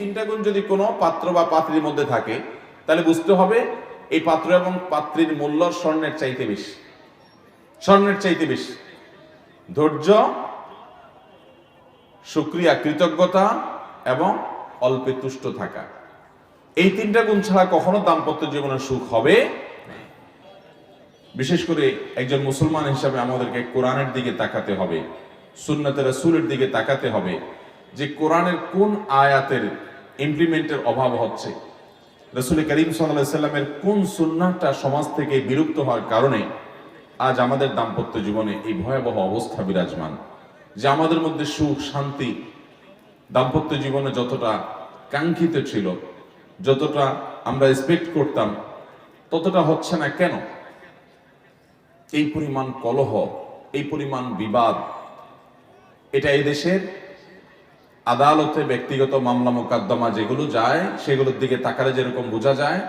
তিনটা গুণ যদি কোনো পাত্র বা পাত্রীর মধ্যে থাকে, তাহলে বুঝতে হবে এই পাত্র এবং পাত্রীর মূল্য স্বর্ণের চাইতে বেশি। স্বর্ণের চাইতে বেশি। ধৈর্য, সুক্রিয়া, কৃতজ্ঞতা এবং অল্পে তুষ্ট থাকা। এই তিনটা গুণ ছাড়া কখনো দাম্পত্য জীবনে সুখ হবে বিশেষ করে একজন মুসলমান হিসাবে আমাদেরকে কোরআনের দিকে তাকাতে হবে সুন্নতের রাসূলের দিকে তাকাতে হবে, যে কোরআনের কোন আয়াতের ইমপ্লিমেন্টের অভাব হচ্ছে। রসুল করিম সাল্লাহ সাল্লামের কোন সুন্নাহটা সমাজ থেকে বিলুপ্ত হওয়ার কারণে আজ আমাদের দাম্পত্য জীবনে এই ভয়াবহ অবস্থা বিরাজমান, যে আমাদের মধ্যে সুখ, শান্তি, দাম্পত্য জীবনে যতটা কাঙ্ক্ষিত ছিল, যতটা আমরা এক্সপেক্ট করতাম, ততটা হচ্ছে না কেন? এই পরিমাণ কলহ, এই পরিমাণ বিবাদ, এটা এই দেশের আদালতে ব্যক্তিগত মামলা মোকদ্দমা যেগুলো যায়, সেগুলোর দিকে তাকালে যেরকম বোঝা যায়,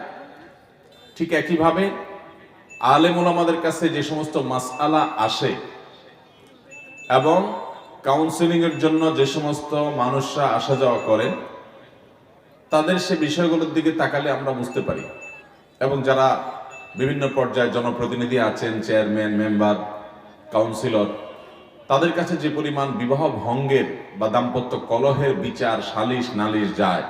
ঠিক একইভাবে আলেম ওলামাদের কাছে যে সমস্ত মাসআলা আসে এবং কাউন্সিলিং এর জন্য যে সমস্ত মানুষরা আসা যাওয়া করে, তাদের সে বিষয়গুলোর দিকে তাকালে আমরা বুঝতে পারি। এবং যারা বিভিন্ন পর্যায়ে জনপ্রতিনিধি আছেন চেয়ারম্যান মেম্বার কাউন্সিলর তাদের কাছে যে পরিমাণ বিবাহ ভঙ্গের বা দাম্পত্য কলহের বিচার সালিশ নালিশ যায়,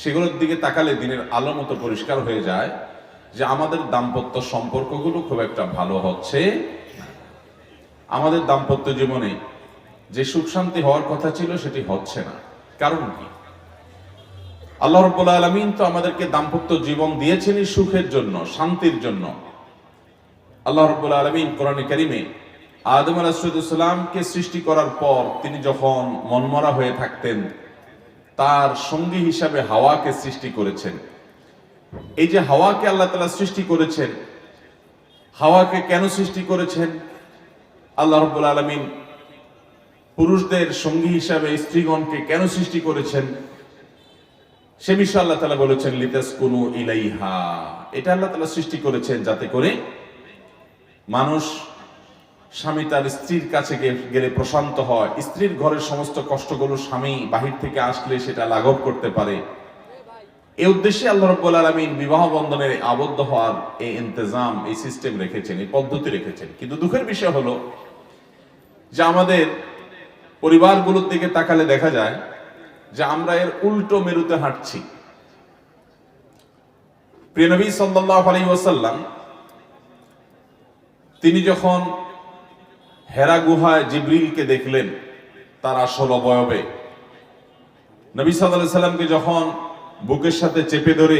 সেগুলোর দিকে তাকালে দিনের আলো মতো পরিষ্কার হয়ে যায় যে আমাদের দাম্পত্য সম্পর্কগুলো খুব একটা ভালো হচ্ছে আমাদের দাম্পত্য জীবনে যে সুখ শান্তি হওয়ার কথা ছিল সেটি হচ্ছে না। কারণ কি? আল্লাহ রব্বুল আলমিন তো আমাদেরকে দাম্পত্য জীবন দিয়েছেনই সুখের জন্য, শান্তির জন্য। আল্লাহ রব্বুল আলমিন কোরআনে কারিমে আদম আলাহিসামকে সৃষ্টি করার পর তিনি যখন মনমরা হয়ে থাকতেন, তার সঙ্গী হিসাবে হাওয়াকে সৃষ্টি করেছেন। এই যে হাওয়াকে আল্লাহ তালা সৃষ্টি করেছেন, হাওয়াকে কেন সৃষ্টি করেছেন? আল্লাহ রব্বুল আলমিন পুরুষদের সঙ্গী হিসাবে স্ত্রীগণকে কেন সৃষ্টি করেছেন? সে বিষয়ে আল্লাহ তালা বলেছেন লিতাস কুনু ইলাইহা। এটা আল্লাহ তালা সৃষ্টি করেছেন যাতে করে মানুষ স্বামী তার স্ত্রীর কাছে গেলে প্রশান্ত হয়। স্ত্রীর ঘরের সমস্ত কষ্টগুলো স্বামী বাহির থেকে আসলে সেটা লাঘব করতে পারে। এই উদ্দেশ্যে আল্লাহ রব্বুল আলমিন বিবাহ বন্ধনের আবদ্ধ হওয়ার এই ইন্তজাম, এই সিস্টেম রেখেছেন, এই পদ্ধতি রেখেছেন। কিন্তু দুঃখের বিষয় হলো যে আমাদের পরিবারগুলোর দিকে তাকালে দেখা যায় যে আমরা এর উল্টো মেরুতে হাঁটছি। প্রিয়নবী সাল্লাল্লাহু আলাইহি ওয়াসাল্লাম, তিনি যখন হেরা গুহায় জিব্রিলকে দেখলেন তার আসল অবয়বে। নবী সাল্লাল্লাহু সাল্লামকে যখন বুকের সাথে চেপে ধরে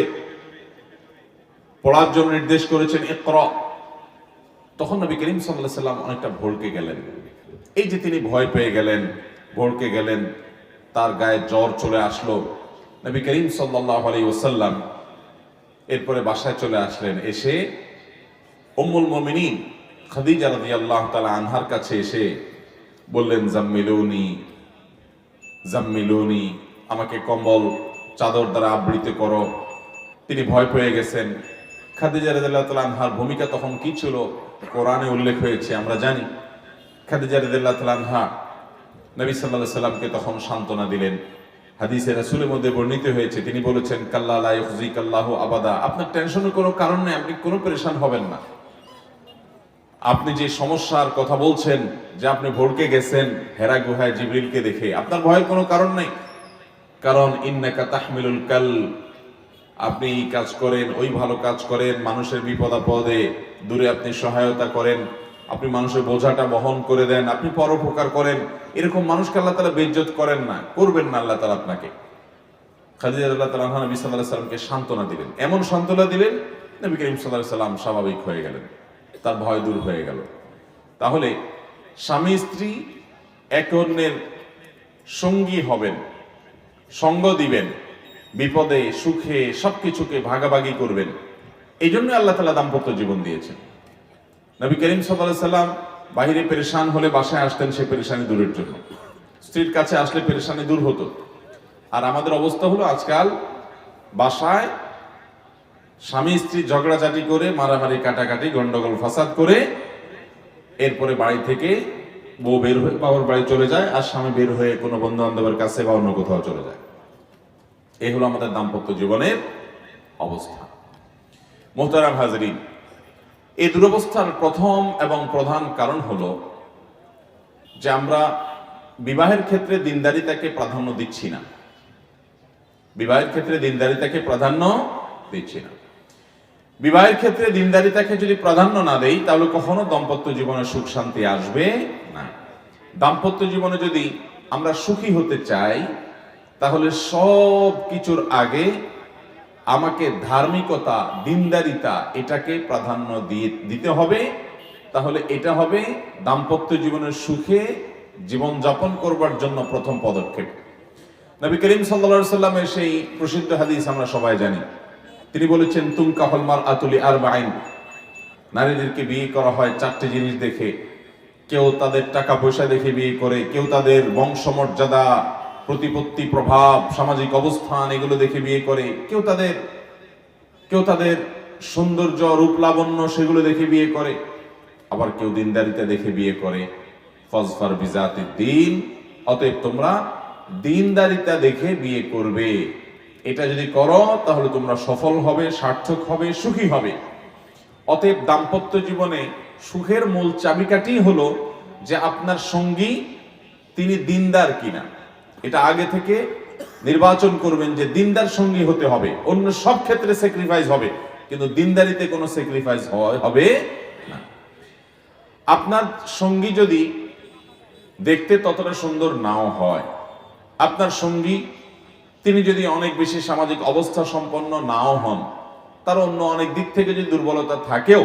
পড়ার জন্য নির্দেশ করেছেন, ইকরা, তখন নবী করিম আলাইহি সাল্লাম অনেকটা ভড়কে গেলেন। এই যে তিনি ভয় পেয়ে গেলেন ভড়কে গেলেন, তার গায়ে জ্বর চলে আসলো। নবী করিম সাল্লাল্লাহু আলাইহি ওয়াসাল্লাম এরপরে বাসায় চলে আসলেন। এসে অমুল মুমিনিন খাদিজা রাজি আল্লাহ তালা আনহার কাছে এসে বললেন, জাম্মিলুনি জাম্মিলুনি, আমাকে কম্বল চাদর দ্বারা আবৃত করো। তিনি ভয় পেয়ে গেছেন। খাদিজা রাদিয়াল্লাহু তাআলা আনহার ভূমিকা তখন কি ছিল? কোরআনে উল্লেখ হয়েছে, আমরা জানি। খাদিজা রাদিয়াল্লাহু তাআলা আনহা নবী আলাইহি সাল্লামকে তখন সান্ত্বনা দিলেন। হাদিসে রাসুলের মধ্যে বর্ণিত হয়েছে, তিনি বলেছেন, কাল্লা লা ইউখজিকাল্লাহু আবাদা। আপনার টেনশনের কোনো কারণ নেই, আপনি কোনো পরেশান হবেন না। আপনি যে সমস্যার কথা বলছেন, যে আপনি ভড়কে গেছেন, হেরা গুহায় জিবরিলকে দেখে, আপনার ভয়ের কোনো কারণ নেই? কারণ ইন্নাকা তাহমিলুল কাল আপনি কাজ করেন, ওই ভালো কাজ করেন, মানুষের বিপদ আপদে দূরে আপনি সহায়তা করেন, আপনি মানুষের বোঝাটা বহন করে দেন, আপনি পরোপকার করেন, এরকম মানুষকে আল্লাহ তালা বেজ্জত করেন না, করবেন না আল্লাহ তালা আপনাকে। খাদিজা আল্লাহ তালা নবী সাল্লাহ সাল্লামকে সান্ত্বনা দিলেন। এমন সান্ত্বনা দিলেন, নবী করিম সাল্লাহ সাল্লাম স্বাভাবিক হয়ে গেলেন। তার ভয় দূর হয়ে গেল। তাহলে স্বামী স্ত্রী এক অন্যের সঙ্গী হবেন, সঙ্গ দিবেন, বিপদে, সুখে সব কিছুকে ভাগাভাগি করবেন। এই জন্য আল্লাহ তালা দাম্পত্য জীবন দিয়েছেন। নবী করিম সাল্লাম বাহিরে পেরেশান হলে বাসায় আসতেন সে পেরেশানি দূরের জন্য। স্ত্রীর কাছে আসলে পেরেশানি দূর হতো। আর আমাদের অবস্থা হলো আজকাল বাসায় স্বামী স্ত্রী ঝগড়াঝাটি করে, মারামারি কাটাকাটি, গন্ডগোল ফাসাদ করে এরপরে বাড়ি থেকে বউ বের হয়ে, বাবার বাড়ি চলে যায় আর স্বামী বের হয়ে কোনো বন্ধু বান্ধবের কাছে বা অন্য কোথাও চলে যায়। এই হলো আমাদের দাম্পত্য জীবনের অবস্থা। মোহতারাম হাজরিন, এই দুরবস্থার প্রথম এবং প্রধান কারণ হলো যে আমরা বিবাহের ক্ষেত্রে দিনদারিতাকে প্রাধান্য দিচ্ছি না। বিবাহের ক্ষেত্রে দিনদারিতাকে প্রাধান্য দিচ্ছি না। বিবাহের ক্ষেত্রে দিনদারিতাকে যদি প্রাধান্য না দেই, তাহলে কখনো দাম্পত্য জীবনে সুখ শান্তি আসবে না। দাম্পত্য জীবনে যদি আমরা সুখী হতে চাই, তাহলে সব কিছুর আগে আমাকে ধার্মিকতা, দিনদারিতা এটাকে প্রাধান্য দিয়ে দিতে হবে। তাহলে এটা হবে দাম্পত্য জীবনের সুখে জীবনযাপন করবার জন্য প্রথম পদক্ষেপ। নবী করিম সাল্লা সাল্লামের সেই প্রসিদ্ধ হাদিস আমরা সবাই জানি। তিনি বলেছেন তুম কাহলমার আতুলি আর বাইন নারীদেরকে বিয়ে করা হয় চারটি জিনিস দেখে। কেউ তাদের টাকা পয়সা দেখে বিয়ে করে, কেউ তাদের বংশমর্যাদা, প্রতিপত্তি, প্রভাব, সামাজিক অবস্থান এগুলো দেখে বিয়ে করে। কেউ তাদের কেউ তাদের সৌন্দর্য, রূপ, লাবণ্য সেগুলো দেখে বিয়ে করে। আবার কেউ দিনদারিতা দেখে বিয়ে করে। ফজফার বিজাতি দিন, অতএব তোমরা দিনদারিতা দেখে বিয়ে করবে। এটা যদি করো, তাহলে তোমরা সফল হবে, সার্থক হবে, সুখী হবে। অতএব দাম্পত্য জীবনে সুখের মূল চাবিকাঠি হলো যে আপনার সঙ্গী তিনি দিনদার কিনা। এটা আগে থেকে নির্বাচন করবেন যে দিনদার সঙ্গী হতে হবে। অন্য সব ক্ষেত্রে স্যাক্রিফাইস হবে, কিন্তু দিনদারিতে কোনো স্যাক্রিফাইস হবে না। আপনার সঙ্গী যদি দেখতে ততটা সুন্দর নাও হয়, আপনার সঙ্গী তিনি যদি অনেক বেশি সামাজিক অবস্থা সম্পন্ন নাও হন, তার অন্য অনেক দিক থেকে যদি দুর্বলতা থাকেও,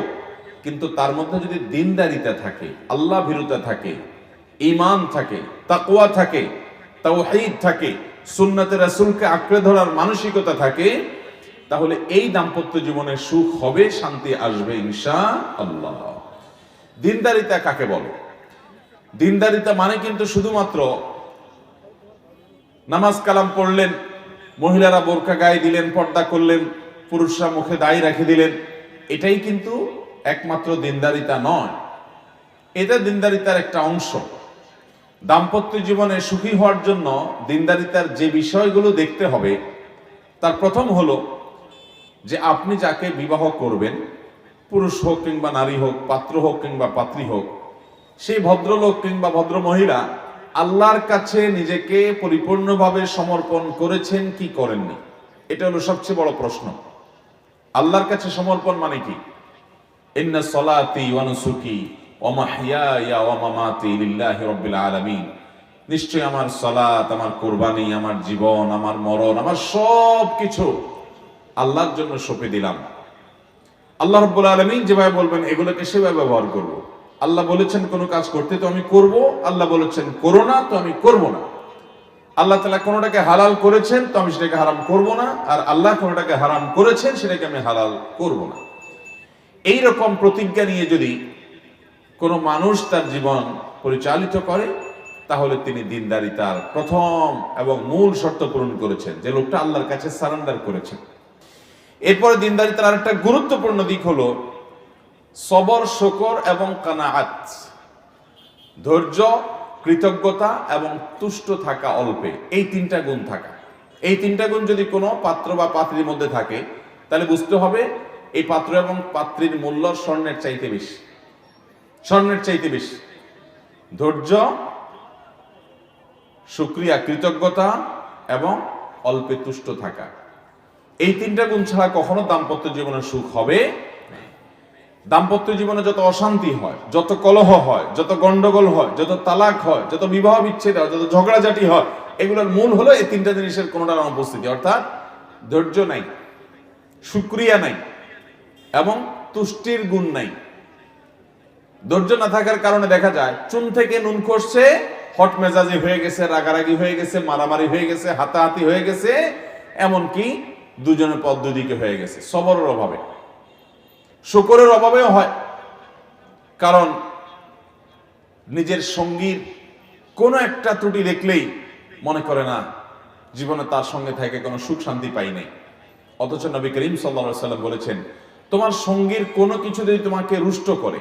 কিন্তু তার মধ্যে যদি দিনদারিতা থাকে, আল্লাহ ভীরুতা থাকে ইমান থাকে, তাকওয়া থাকে, তাওহীদ থাকে, সুন্নাতে রাসূলকে আঁকড়ে ধরার মানসিকতা থাকে, তাহলে এই দাম্পত্য জীবনে সুখ হবে, শান্তি আসবে ইনশা আল্লাহ দিনদারিতা কাকে বলে? দিনদারিতা মানে কিন্তু শুধুমাত্র নামাজ কালাম পড়লেন মহিলারা বোরকা গায়ে দিলেন, পর্দা করলেন, পুরুষরা মুখে দায়ী রেখে দিলেন। এটাই কিন্তু একমাত্র দিনদারিতা নয়। এটা দিনদারিতার একটা অংশ। দাম্পত্য জীবনে সুখী হওয়ার জন্য দিনদারিতার যে বিষয়গুলো দেখতে হবে, তার প্রথম হলো যে আপনি যাকে বিবাহ করবেন, পুরুষ হোক কিংবা নারী হোক, পাত্র হোক কিংবা পাত্রী হোক, সেই ভদ্রলোক কিংবা ভদ্র মহিলা আল্লাহর কাছে নিজেকে পরিপূর্ণভাবে সমর্পণ করেছেন, কি করেননি? এটা হলো সবচেয়ে বড় প্রশ্ন। আল্লাহর কাছে সমর্পণ মানে কি? ইন্না সলাতি ওয়া নুসুকি ওয়া মাহইয়ায়া ওয়া মামাতি লিল্লাহি রাব্বিল আলামিন। নিশ্চয় আমার সালাত, আমার কুরবানি, আমার জীবন, আমার মরণ, আমার সব কিছু আল্লাহর জন্য সঁপে দিলাম। আল্লাহ রব্বুল আলমিন যেভাবে বলবেন, এগুলোকে সেভাবে ব্যবহার করব। আল্লাহ বলেছেন কোনো কাজ করতে তো আমি করব, আল্লাহ বলেছেন করো না তো আমি করব না। আল্লাহ তালা কোনোটাকে হালাল করেছেন তো আমি সেটাকে হারাম করব না, আর আল্লাহ কোনোটাকে হারাম করেছেন সেটাকে আমি হালাল করব না। এই রকম প্রতিজ্ঞা নিয়ে যদি কোনো মানুষ তার জীবন পরিচালিত করে, তাহলে তিনি দিনদারিতার প্রথম এবং মূল শর্ত পূরণ করেছেন, যে লোকটা আল্লাহর কাছে সারেন্ডার করেছেন এরপরে দিনদারিতার আরেকটা গুরুত্বপূর্ণ দিক হলো সবর, শকর এবং কানাআত। ধৈর্য, কৃতজ্ঞতা এবং তুষ্ট থাকা অল্পে। এই তিনটা গুণ থাকা। এই তিনটা গুণ যদি কোনো পাত্র বা পাত্রীর মধ্যে থাকে, তাহলে বুঝতে হবে এই পাত্র এবং পাত্রীর মূল্য স্বর্ণের চাইতে বেশি। স্বর্ণের চাইতে বেশি। ধৈর্য, সুক্রিয়া, কৃতজ্ঞতা এবং অল্পে তুষ্ট থাকা। এই তিনটা গুণ ছাড়া কখনো দাম্পত্য জীবনে সুখ হবে। দাম্পত্য জীবনে যত অশান্তি হয়, যত কলহ হয়, যত গন্ডগোল হয়, যত তালাক হয়, যত বিবাহ বিচ্ছেদ হয়, যত ঝগড়াঝাটি হয়, এগুলোর মূল হলো এই তিনটা জিনিসের কোনোটার অনুপস্থিতি, অর্থাৎ ধৈর্য নাই, সুক্রিয়া নাই, এবং তুষ্টির গুণ নাই। ধৈর্য না থাকার কারণে দেখা যায়, চুন থেকে নুন খসছে, হট মেজাজি হয়ে গেছে, রাগারাগি হয়ে গেছে, মারামারি হয়ে গেছে, হাতাহাতি হয়ে গেছে, এমনকি দুজনের দুদিকে হয়ে গেছে, সবরের অভাবে। শুকরের অভাবেও হয়। কারণ নিজের সঙ্গীর কোনো একটা ত্রুটি দেখলেই মনে করে না, জীবনে তার সঙ্গে থেকে কোনো সুখ শান্তি পাই নাই। অথচ নবী করিম সাল্লা সাল্লাম বলেছেন, তোমার সঙ্গীর কোনো কিছু যদি তোমাকে রুষ্ট করে,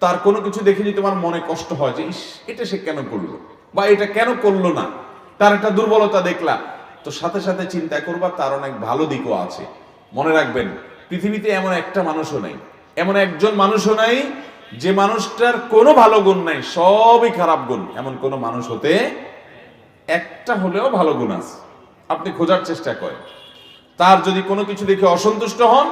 তার কোনো কিছু দেখে যদি তোমার মনে কষ্ট হয় যে এটা সে কেন করল? বা, এটা কেন করল না? তার একটা দুর্বলতা দেখলা তো সাথে সাথে চিন্তা করবা, তার অনেক ভালো দিকও আছে। মনে রাখবেন পৃথিবীতে এমন একটা মানুষও নাই। এমন একজন মানুষও নাই যে মানুষটার কোনো ভালো গুণ নাই, সবই খারাপ গুণ। এমন কোনো মানুষ হতে একটা হলেও ভালো গুণ আছে। আপনি খোঁজার চেষ্টা করেন। তার যদি কোনো কিছু দেখে অসন্তুষ্ট হন,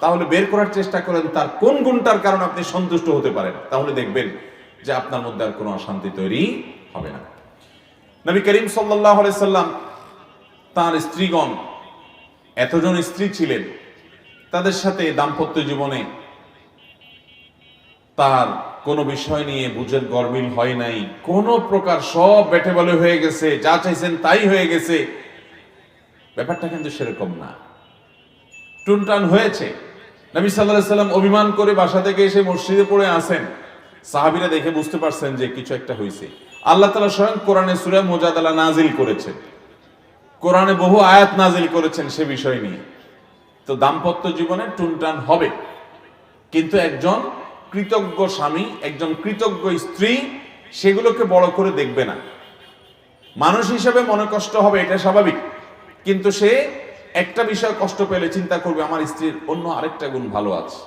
তাহলে বের করার চেষ্টা করেন তার কোন গুণটার কারণে আপনি সন্তুষ্ট হতে পারেন। তাহলে দেখবেন যে আপনার মধ্যে আর কোনো অশান্তি তৈরি হবে না। নবী করিম সাল্লাহ সাল্লাম তার স্ত্রীগণ, এতজন স্ত্রী ছিলেন তাদের সাথে দাম্পত্য জীবনে তার কোনো বিষয় নিয়ে বুঝের গরমিল হয় নাই। কোন প্রকার সব বেটে বলে হয়ে গেছে, যা চাইছেন তাই হয়ে গেছে। ব্যাপারটা কিন্তু সেরকম না। টুনটান হয়েছে। নবী সাল্লাহ সাল্লাম অভিমান করে বাসা থেকে এসে মসজিদে পড়ে আসেন। সাহাবিরা দেখে বুঝতে পারছেন যে কিছু একটা হয়েছে আল্লাহ তালা স্বয়ং কোরআনে সুরে মোজাদালা নাজিল করেছেন। কোরআনে বহু আয়াত নাজিল করেছেন সে বিষয় নিয়ে। তো দাম্পত্য জীবনে টুনটান হবে। কিন্তু একজন কৃতজ্ঞ স্বামী, একজন কৃতজ্ঞ স্ত্রী, সেগুলোকে বড় করে দেখবে না। মানুষ হিসেবে মনে কষ্ট হবে, এটা স্বাভাবিক। কিন্তু সে একটা বিষয় কষ্ট পেলে চিন্তা করবে, আমার স্ত্রীর অন্য আরেকটা গুণ ভালো আছে।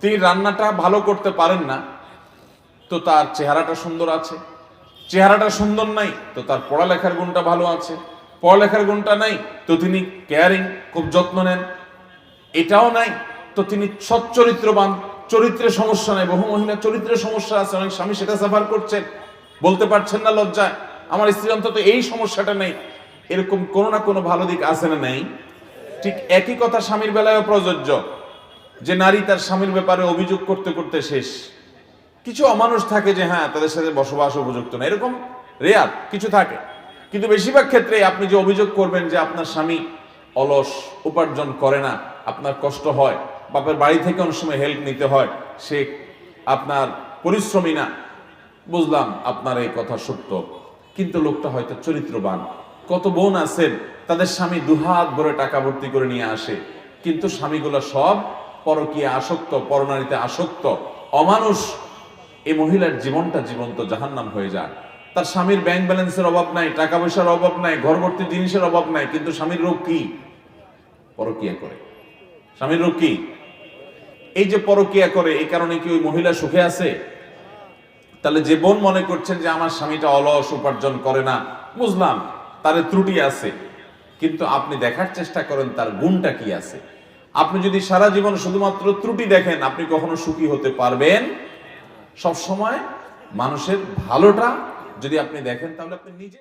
তিনি রান্নাটা ভালো করতে পারেন না, তো তার চেহারাটা সুন্দর আছে। চেহারাটা সুন্দর নাই, তো তার পড়ালেখার গুণটা ভালো আছে। পড়ালেখার গুণটা নাই, তো তিনি কেয়ারিং খুব যত্ন নেন। এটাও নাই, তো তিনি সচ্চরিত্রবান চরিত্রের সমস্যা নাই। বহু মহিলা চরিত্রের সমস্যা আছে, অনেক স্বামী সেটা সাফার করছেন। বলতে পারছেন না লজ্জায়, আমার স্ত্রী অন্তত এই সমস্যাটা নেই। এরকম কোনো না কোনো ভালো দিক আছে না নেই। ঠিক একই কথা স্বামীর বেলায়ও প্রযোজ্য, যে নারী তার স্বামীর ব্যাপারে অভিযোগ করতে করতে শেষ। কিছু অমানুষ থাকে যে হ্যাঁ তাদের সাথে বসবাস উপযুক্ত না। এরকম রেয়ার কিছু থাকে। কিন্তু বেশিরভাগ ক্ষেত্রে আপনি যে অভিযোগ করবেন যে আপনার স্বামী অলস, উপার্জন করে না, আপনার কষ্ট হয়, বাপের বাড়ি থেকে অনেক সময় হেল্প নিতে হয়, সে আপনার পরিশ্রমী না, বুঝলাম আপনার এই কথা সত্য। কিন্তু লোকটা হয়তো চরিত্রবান। কত বোন আছেন, তাদের স্বামী দুহাত ভরে টাকা ভর্তি করে নিয়ে আসে। কিন্তু স্বামীগুলো সব পরকীয় আসক্ত, পরনারীতে আসক্ত, অমানুষ। এই মহিলার জীবনটা জীবন্ত জাহান্নাম হয়ে যায়। তার স্বামীর ব্যাংক ব্যালেন্সের অভাব নাই, টাকা পয়সার অভাব নাই ঘর ভর্তি জিনিসের অভাব নাই, কিন্তু স্বামীর রোগ কি? পরকিয়া করে। স্বামীর রোগ কি? এই যে পরকিয়া করে, এই কারণে কি ওই মহিলা সুখে আছে? তাহলে যে বোন মনে করছেন যে আমার স্বামীটা অলস, উপার্জন করে না, বুঝলাম তার ত্রুটি আছে। কিন্তু আপনি দেখার চেষ্টা করেন, তার গুণটা কি আছে? আপনি যদি সারা জীবন শুধুমাত্র ত্রুটি দেখেন, আপনি কখনো সুখী হতে পারবেন? সব সময় মানুষের ভালোটা যদি আপনি দেখেন তাহলে আপনি নিজে